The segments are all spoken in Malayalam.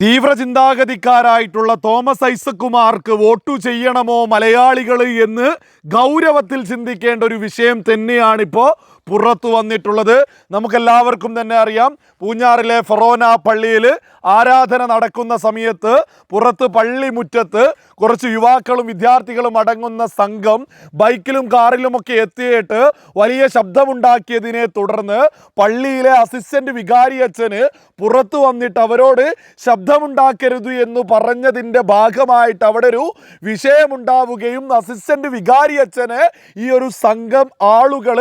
തീവ്ര ചിന്താഗതിക്കാരായിട്ടുള്ള തോമസ് ഐസക്കുമാർക്ക് വോട്ടു ചെയ്യണമോ മലയാളികൾ എന്ന് ഗൗരവത്തിൽ ചിന്തിക്കേണ്ട ഒരു വിഷയം തന്നെയാണിപ്പോൾ പുറത്തു വന്നിട്ടുള്ളത്. നമുക്കെല്ലാവർക്കും തന്നെ അറിയാം. പൂഞ്ഞാറിലെ ഫറോന പള്ളിയിൽ ആരാധന നടക്കുന്ന സമയത്ത് പുറത്ത് പള്ളി മുറ്റത്ത് കുറച്ച് യുവാക്കളും വിദ്യാർത്ഥികളും അടങ്ങുന്ന സംഘം ബൈക്കിലും കാറിലുമൊക്കെ എത്തിയിട്ട് വലിയ ശബ്ദമുണ്ടാക്കിയതിനെ തുടർന്ന് പള്ളിയിലെ അസിസ്റ്റന്റ് വികാരി അച്ഛന് പുറത്തു വന്നിട്ട് അവരോട് ശബ്ദമുണ്ടാക്കരുത് എന്ന് പറഞ്ഞതിന്റെ ഭാഗമായിട്ട് അവിടെ ഒരു വിഷയമുണ്ടാവുകയും അസിസ്റ്റന്റ് വികാരി അച്ഛനെ ഈ ഒരു സംഘം ആളുകൾ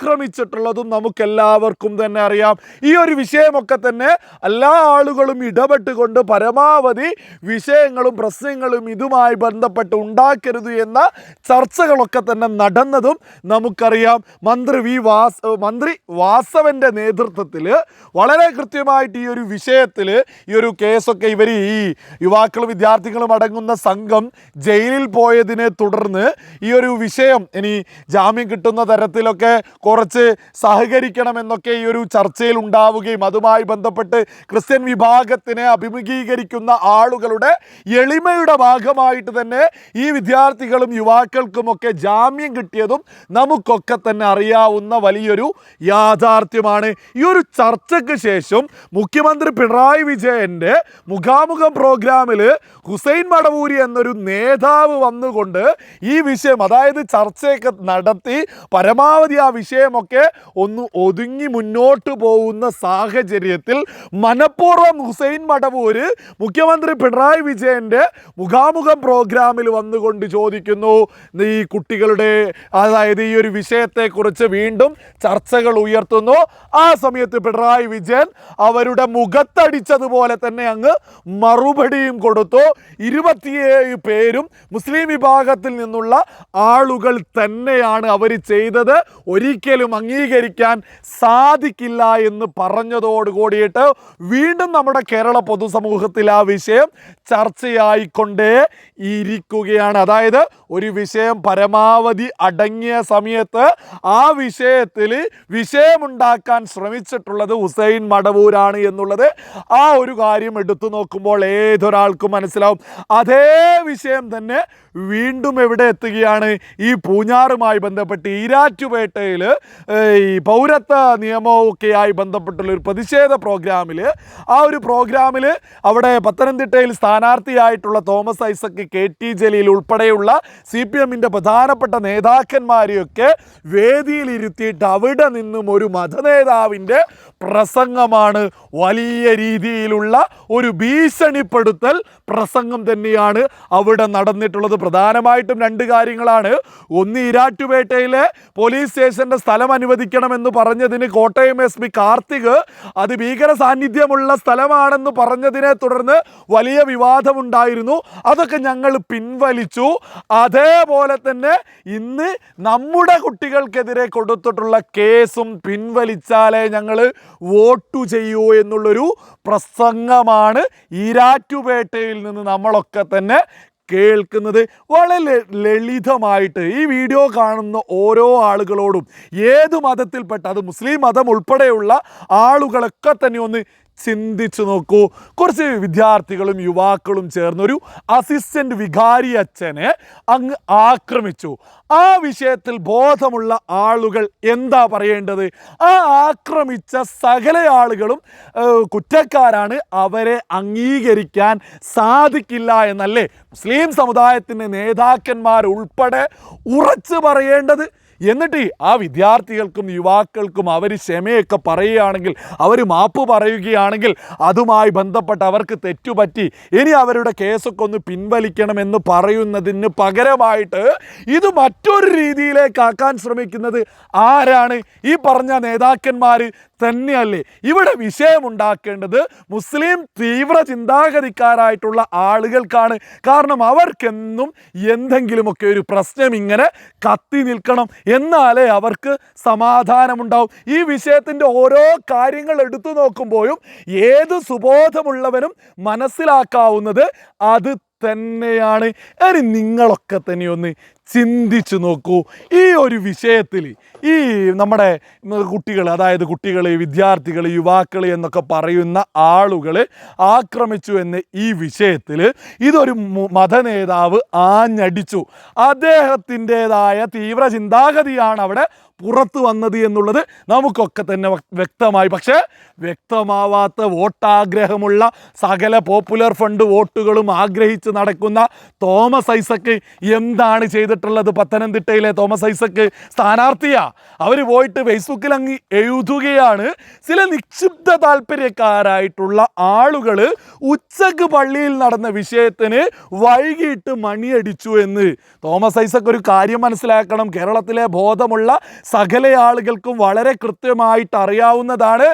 ആക്രമിച്ചിട്ടുള്ളതും നമുക്കെല്ലാവർക്കും തന്നെ അറിയാം. ഈ ഒരു വിഷയമൊക്കെ തന്നെ എല്ലാ ആളുകളും ഇടപെട്ടുകൊണ്ട് പരമാവധി വിഷയങ്ങളും പ്രശ്നങ്ങളും ഇതുമായി ബന്ധപ്പെട്ട് ഉണ്ടാക്കരുത് എന്ന ചർച്ചകളൊക്കെ തന്നെ നടന്നതും നമുക്കറിയാം. മന്ത്രി വി വാസ് മന്ത്രി വാസവന്റെ നേതൃത്വത്തിൽ വളരെ കൃത്യമായിട്ട് ഈ ഒരു വിഷയത്തിൽ ഈ ഒരു കേസൊക്കെ ഇവർ ഈ യുവാക്കളും വിദ്യാർത്ഥികളും അടങ്ങുന്ന സംഘം ജയിലിൽ പോയതിനെ തുടർന്ന് ഈ ഒരു വിഷയം ഇനി ജാമ്യം കിട്ടുന്ന തരത്തിലൊക്കെ കുറച്ച് സഹകരിക്കണമെന്നൊക്കെ ഈ ഒരു ചർച്ചയിൽ ഉണ്ടാവുകയും അതുമായി ബന്ധപ്പെട്ട് ക്രിസ്ത്യൻ വിഭാഗത്തിനെ അഭിമുഖീകരിക്കുന്ന ആളുകളുടെ എളിമയുടെ ഭാഗമായിട്ട് തന്നെ ഈ വിദ്യാർത്ഥികളും യുവാക്കൾക്കുമൊക്കെ ജാമ്യം കിട്ടിയതും നമുക്കൊക്കെ തന്നെ അറിയാവുന്ന വലിയൊരു യാഥാർത്ഥ്യമാണ്. ഈ ഒരു ചർച്ചയ്ക്ക് ശേഷം മുഖ്യമന്ത്രി പിണറായി വിജയന്റെ മുഖാമുഖം പ്രോഗ്രാമിൽ ഹുസൈൻ മടവൂരി എന്നൊരു നേതാവ് വന്നുകൊണ്ട് ഈ വിഷയം അതായത് ചർച്ചയൊക്കെ നടത്തി പരമാവധി ആ വിഷയമൊക്കെ ഒന്ന് ഒതുങ്ങി മുന്നോട്ട് പോകുന്ന സാഹചര്യത്തിൽ മനഃപൂർവം ഹുസൈൻ മടവൂര് മുഖ്യമന്ത്രി പിണറായി വിജയന്റെ മുഖാമുഖം പ്രോഗ്രാമിൽ വന്നുകൊണ്ട് ചോദിക്കുന്നു. ഈ കുട്ടികളുടെ അതായത് ഈ ഒരു വിഷയത്തെക്കുറിച്ച് വീണ്ടും ചർച്ചകൾ ഉയർത്തുന്നു. ആ സമയത്ത് പിണറായി വിജയൻ അവരുടെ മുഖത്തടിച്ചതുപോലെ തന്നെ അങ്ങ് മറുപടിയും കൊടുത്തു. ഇരുപത്തിയേഴ് പേരും മുസ്ലിം വിഭാഗത്തിൽ നിന്നുള്ള ആളുകൾ തന്നെയാണ് അവർ ചെയ്തത്. ഒരിക്കലും അംഗീകരിക്കാൻ സാധിക്കില്ല എന്ന് പറഞ്ഞതോട് കൂടിയിട്ട് വീണ്ടും നമ്മുടെ കേരള പൊതുസമൂഹത്തിൽ ആ വിഷയം ചർച്ചയായിക്കൊണ്ടേ ഇരിക്കുകയാണ്. അതായത് ഒരു വിഷയം പരമാവധി അടങ്ങിയ സമയത്ത് ആ വിഷയത്തിൽ വിഷയമുണ്ടാക്കാൻ ശ്രമിച്ചിട്ടുള്ളത് ഹുസൈൻ മടവൂരാണ് എന്നുള്ളത് ആ ഒരു കാര്യം എടുത്തു നോക്കുമ്പോൾ ഏതൊരാൾക്കും മനസ്സിലാവും. അതേ വിഷയം തന്നെ വീണ്ടും എവിടെ എത്തുകയാണ്? ഈ പൂഞ്ഞാറുമായി ബന്ധപ്പെട്ട് ഈരാറ്റുപേട്ടയിൽ ഈ പൗരത്വ നിയമമൊക്കെയായി ബന്ധപ്പെട്ടുള്ള ഒരു പ്രതിഷേധ പ്രോഗ്രാമിൽ ആ ഒരു പ്രോഗ്രാമിൽ അവിടെ പത്തനംതിട്ടയിൽ സ്ഥാനാർത്ഥിയായിട്ടുള്ള Thomas Isaac K T Jaleel ഉൾപ്പെടെയുള്ള സി പി എമ്മിന്റെ പ്രധാനപ്പെട്ട നേതാക്കന്മാരെയൊക്കെ വേദിയിലിരുത്തിയിട്ട് അവിടെ നിന്നും ഒരു മതനേതാവിന്റെ പ്രസംഗമാണ് വലിയ രീതിയിലുള്ള ഒരു ഭീഷണിപ്പെടുത്തൽ പ്രസംഗം തന്നെയാണ് അവിടെ നടന്നിട്ടുള്ളത്. പ്രധാനമായിട്ടും രണ്ട് കാര്യങ്ങളാണ്. ഒന്ന് ഇരാറ്റുപേട്ടയിലെ പോലീസ് സ്റ്റേഷന്റെ സ്ഥലം അനുവദിക്കണമെന്ന് പറഞ്ഞതിന് കോട്ടയം എസ് പി കാർത്തിക് അത് ഭീകര സാന്നിധ്യമുള്ള സ്ഥലമാണെന്ന് പറഞ്ഞതിനെ തുടർന്ന് വലിയ വിവാദമുണ്ടായിരുന്നു. അതൊക്കെ ഞങ്ങൾ പിൻവലിച്ചു. അതേപോലെ തന്നെ ഇന്ന് നമ്മുടെ കുട്ടികൾക്കെതിരെ കൊടുത്തിട്ടുള്ള കേസും പിൻവലിച്ചാലേ ഞങ്ങൾ വോട്ടു ചെയ്യൂ എന്നുള്ളൊരു പ്രസംഗമാണ് ഈരാറ്റുപേട്ടയിൽ നിന്ന് നമ്മളൊക്കെ തന്നെ കേൾക്കുന്നത് വളരെ ലളിതമായിട്ട് ഈ വീഡിയോ കാണുന്ന ഓരോ ആളുകളോടും ഏത് മതത്തിൽപ്പെട്ട അത് മുസ്ലിം മതം ഉൾപ്പെടെയുള്ള ആളുകളൊക്കെ തന്നെ ഒന്ന് ചിന്തിച്ചു നോക്കൂ. കുറച്ച് വിദ്യാർത്ഥികളും യുവാക്കളും ചേർന്നൊരു അസിസ്റ്റന്റ് വികാരി അച്ഛനെ അങ്ങ് ആക്രമിച്ചു. ആ വിഷയത്തിൽ ബോധമുള്ള ആളുകൾ എന്താ പറയേണ്ടത്? ആ ആക്രമിച്ച സകല ആളുകളും കുറ്റക്കാരാണ്. അവരെ അംഗീകരിക്കാൻ സാധിക്കില്ല എന്നല്ലേ മുസ്ലിം സമുദായത്തിന്റെ നേതാക്കന്മാർ ഉൾപ്പെടെ ഉറച്ചു പറയേണ്ടത്? എന്നിട്ട് ആ വിദ്യാർത്ഥികൾക്കും യുവാക്കൾക്കും അവർ ക്ഷമയൊക്കെ പറയുകയാണെങ്കിൽ അവർ മാപ്പ് പറയുകയാണെങ്കിൽ അതുമായി ബന്ധപ്പെട്ട് അവർക്ക് തെറ്റുപറ്റി ഇനി അവരുടെ കേസൊക്കെ ഒന്ന് പിൻവലിക്കണമെന്ന് പറയുന്നതിന് പകരമായിട്ട് ഇത് മറ്റൊരു രീതിയിലേക്കാക്കാൻ ശ്രമിക്കുന്നത് ആരാണ്? ഈ പറഞ്ഞ നേതാക്കന്മാർ തന്നെയല്ലേ? ഇവിടെ വിഷയമുണ്ടാക്കേണ്ടത് മുസ്ലിം തീവ്ര ചിന്താഗതിക്കാരായിട്ടുള്ള ആളുകൾക്കാണ്. കാരണം അവർക്കെന്നും എന്തെങ്കിലുമൊക്കെ ഒരു പ്രശ്നം ഇങ്ങനെ കത്തി നിൽക്കണം എന്നാലേ അവർക്ക് സമാധാനമുണ്ടാവും. ഈ വിഷയത്തിന്റെ ഓരോ കാര്യങ്ങൾ എടുത്തു നോക്കുമ്പോഴും ഏത് സുബോധമുള്ളവനും മനസ്സിലാക്കാവുന്നത് അത് തന്നെയാണ്. ഇനി നിങ്ങളൊക്കെ തന്നെ ഒന്ന് ചിന്തിച്ചു നോക്കൂ. ഈ ഒരു വിഷയത്തിൽ ഈ നമ്മുടെ കുട്ടികൾ അതായത് കുട്ടികൾ വിദ്യാർത്ഥികൾ യുവാക്കൾ എന്നൊക്കെ പറയുന്ന ആളുകൾ ആക്രമിച്ചു എന്ന ഈ വിഷയത്തിൽ ഇതൊരു മതനേതാവ് ആഞ്ഞടിച്ചു. അദ്ദേഹത്തിന്റെതായ തീവ്ര ചിന്താഗതിയാണ് അവിടെ പുറത്തു വന്നത് എന്നുള്ളത് നമുക്കൊക്കെ തന്നെ വ്യക്തമായി. പക്ഷേ വ്യക്തമാവാത്ത വോട്ടാഗ്രഹമുള്ള സകല പോപ്പുലർ ഫണ്ട് വോട്ടുകളും ആഗ്രഹിച്ച് നടക്കുന്ന തോമസ് ഐസക്ക് എന്താണ് ചെയ്തിട്ടുള്ളത് പത്തനംതിട്ടയിലെ തോമസ് ഐസക്ക് സ്ഥാനാർത്ഥിയാ. അവർ പോയിട്ട് ഫേസ്ബുക്കിൽ അങ്ങ് എഴുതുകയാണ്. ചില നിക്ഷിപ്ത താല്പര്യക്കാരായിട്ടുള്ള ആളുകൾ ഉച്ചയ്ക്ക് പള്ളിയിൽ നടന്ന വിഷയത്തിന് വൈകിട്ട് മണിയടിച്ചു എന്ന്. തോമസ് ഐസക്ക് ഒരു കാര്യം മനസ്സിലാക്കണം. കേരളത്തിലെ ബോധമുള്ള സകല ആളുകൾക്കും വളരെ കൃത്യമായിട്ട് അറിയാവുന്നതാണ്.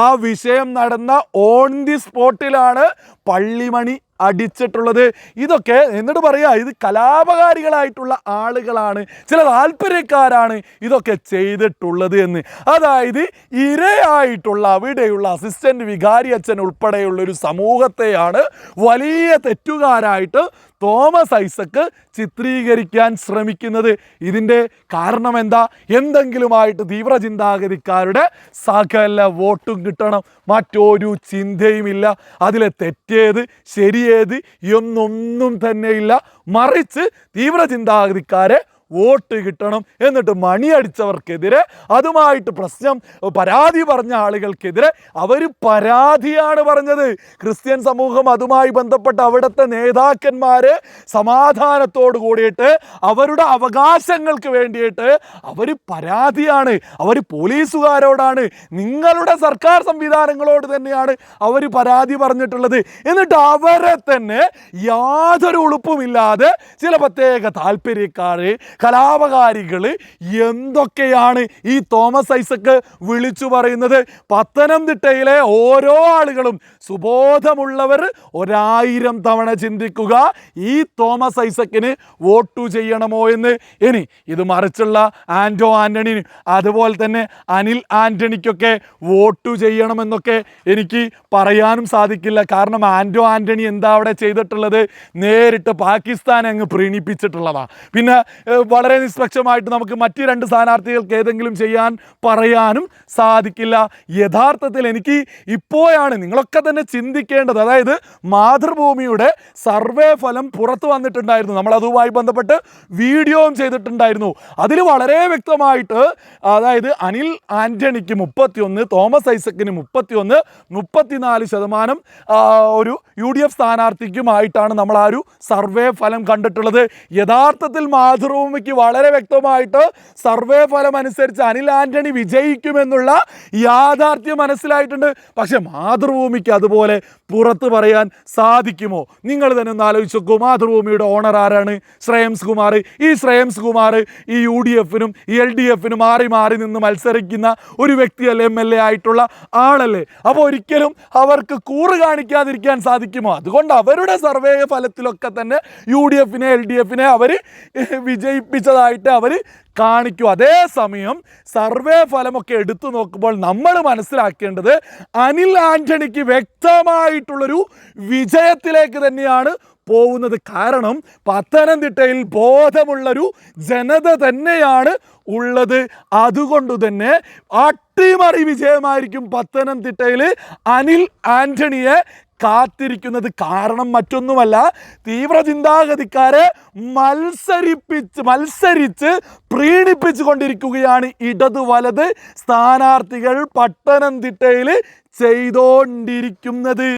ആ വിഷയം നടന്ന ഓൺ ദി സ്പോട്ടിലാണ് പള്ളിമണി അടിച്ചിട്ടുള്ളത്. ഇതൊക്കെ എന്നിട്ട് പറയാ ഇത് കലാപകാരികളായിട്ടുള്ള ആളുകളാണ്. ചില താല്പര്യക്കാരാണ് ഇതൊക്കെ ചെയ്തിട്ടുള്ളത് എന്ന്. അതായത് ഇരയായിട്ടുള്ള അവിടെയുള്ള അസിസ്റ്റന്റ് വികാരി അച്ഛൻ ഉൾപ്പെടെയുള്ള ഒരു സമൂഹത്തെയാണ് വലിയ തെറ്റുകാരായിട്ട് തോമസ് ഐസക്ക് ചിത്രീകരിക്കാൻ ശ്രമിക്കുന്നത്. ഇതിന്റെ കാരണം എന്താ? എന്തെങ്കിലുമായിട്ട് തീവ്രചിന്താഗതിക്കാരുടെ സകല വോട്ടും കിട്ടണം. മറ്റൊരു ചിന്തയുമില്ല. അതിലെ തെറ്റേത് ശരിയേത് എന്നൊന്നും തന്നെയില്ല. മറിച്ച് തീവ്ര ചിന്താഗതിക്കാരെ വോട്ട് കിട്ടണം എന്നിട്ട് മണിയടിച്ചവർക്കെതിരെ അതുമായിട്ട് പ്രശ്നം പരാതി പറഞ്ഞ ആളുകൾക്കെതിരെ അവർ പരാതിയാണ് പറഞ്ഞത്. ക്രിസ്ത്യൻ സമൂഹം അതുമായി ബന്ധപ്പെട്ട അവിടുത്തെ നേതാക്കന്മാര് സമാധാനത്തോട് കൂടിയിട്ട് അവരുടെ അവകാശങ്ങൾക്ക് വേണ്ടിയിട്ട് അവർ പരാതിയാണ്. അവർ പോലീസുകാരോടാണ്. നിങ്ങളുടെ സർക്കാർ സംവിധാനങ്ങളോട് തന്നെയാണ് അവർ പരാതി പറഞ്ഞിട്ടുള്ളത്. എന്നിട്ട് അവരെ തന്നെ യാതൊരു ഉളുപ്പുമില്ലാതെ ചില പ്രത്യേക താല്പര്യക്കാർ കലാപകാരികൾ എന്തൊക്കെയാണ് ഈ തോമസ് ഐസക്ക് വിളിച്ചു പറയുന്നത്? പത്തനംതിട്ടയിലെ ഓരോ ആളുകളും സുബോധമുള്ളവർ ഒരായിരം തവണ ചിന്തിക്കുക ഈ തോമസ് ഐസക്കിന് വോട്ടു ചെയ്യണമോ എന്ന്. ഇനി ഇത് മറിച്ചുള്ള ആന്റോ ആന്റണി അതുപോലെ തന്നെ അനിൽ ആന്റണിക്കൊക്കെ വോട്ടു ചെയ്യണമെന്നൊക്കെ എനിക്ക് പറയാനും സാധിക്കില്ല. കാരണം ആന്റോ ആന്റണി എന്താ അവിടെ ചെയ്തിട്ടുള്ളത്? നേരിട്ട് പാകിസ്ഥാനെ അങ്ങ് പ്രീണിപ്പിച്ചിട്ടുള്ളതാണ് പിന്നെ വളരെ നിഷ്പക്ഷമായിട്ട് നമുക്ക് മറ്റ് രണ്ട് സ്ഥാനാർത്ഥികൾക്ക് ഏതെങ്കിലും ചെയ്യാൻ പറയാനും സാധിക്കില്ല. യഥാർത്ഥത്തിൽ എനിക്ക് ഇപ്പോഴാണ് നിങ്ങളൊക്കെ തന്നെ ചിന്തിക്കേണ്ടത്. അതായത് മാതൃഭൂമിയുടെ സർവേ ഫലം പുറത്തു വന്നിട്ടുണ്ടായിരുന്നു. നമ്മൾ അതുമായി ബന്ധപ്പെട്ട് വീഡിയോയും ചെയ്തിട്ടുണ്ടായിരുന്നു. അതിൽ വളരെ വ്യക്തമായിട്ട് അതായത് അനിൽ ആന്റണിക്ക് മുപ്പത്തിയൊന്ന് തോമസ് ഐസക്കിന് മുപ്പത്തിയൊന്ന് മുപ്പത്തിനാല് ശതമാനം ഒരു യു ഡി എഫ് സ്ഥാനാർത്ഥിക്കുമായിട്ടാണ് നമ്മൾ ആ ഒരു സർവേ ഫലം കണ്ടിട്ടുള്ളത്. യഥാർത്ഥത്തിൽ മാതൃഭൂമിക്ക് വളരെ വ്യക്തമായിട്ട് സർവേ ഫലം അനുസരിച്ച് അനിൽ ആന്റണി വിജയിക്കുമെന്നുള്ള യാഥാർത്ഥ്യം മനസ്സിലായിട്ടുണ്ട്. പക്ഷെ മാതൃഭൂമിക്ക് അതുപോലെ പുറത്ത് പറയാൻ സാധിക്കുമോ? നിങ്ങൾ തന്നെ ഒന്ന് ആലോചിച്ച് നോക്കൂ. മാതൃഭൂമിയുടെ ഓണർ ആരാണ്? ശ്രേയംസ് കുമാർ. ഈ ശ്രേയംസ് കുമാർ ഈ യു ഡി എഫിനും എൽ ഡി എഫിനും മാറി മാറി നിന്ന് മത്സരിക്കുന്ന ഒരു വ്യക്തിയല്ലേ എം എൽ എ ആയിട്ടുള്ള ആളല്ലേ? അപ്പോൾ ഒരിക്കലും അവർക്ക് കൂറ് കാണിക്കാതിരിക്കാൻ സാധിക്കുമോ? അതുകൊണ്ട് അവരുടെ സർവേ ഫലത്തിലൊക്കെ തന്നെ യു ഡി എഫിനെ എൽ ഡി എഫിനെ അവർ വിജയിപ്പിച്ചതായിട്ട് അവർ കാണിക്കും. അതേസമയം സർവേ ഫലമൊക്കെ എടുത്തു നോക്കുമ്പോൾ നമ്മൾ മനസ്സിലാക്കേണ്ടത് അനിൽ ആന്റണിക്ക് വ്യക്തമായിട്ടുള്ളൊരു വിജയത്തിലേക്ക് തന്നെയാണ് പോകുന്നത്. കാരണം പത്തനംതിട്ടയിൽ ബോധമുള്ളൊരു ജനത തന്നെയാണ് ഉള്ളത്. അതുകൊണ്ട് തന്നെ അട്ടിമറി വിജയമായിരിക്കും പത്തനംതിട്ടയിൽ അനിൽ ആന്റണിയെ കാത്തിരിക്കുന്നത് കാരണം മറ്റൊന്നുമല്ല തീവ്ര ചിന്താഗതിക്കാരെ മത്സരിപ്പിച്ച് മത്സരിച്ച് പ്രീണിപ്പിച്ചു കൊണ്ടിരിക്കുകയാണ് ഇടത് വലത് സ്ഥാനാർത്ഥികൾ പത്തനംതിട്ടയിൽ ചെയ്തോണ്ടിരിക്കുന്നത്.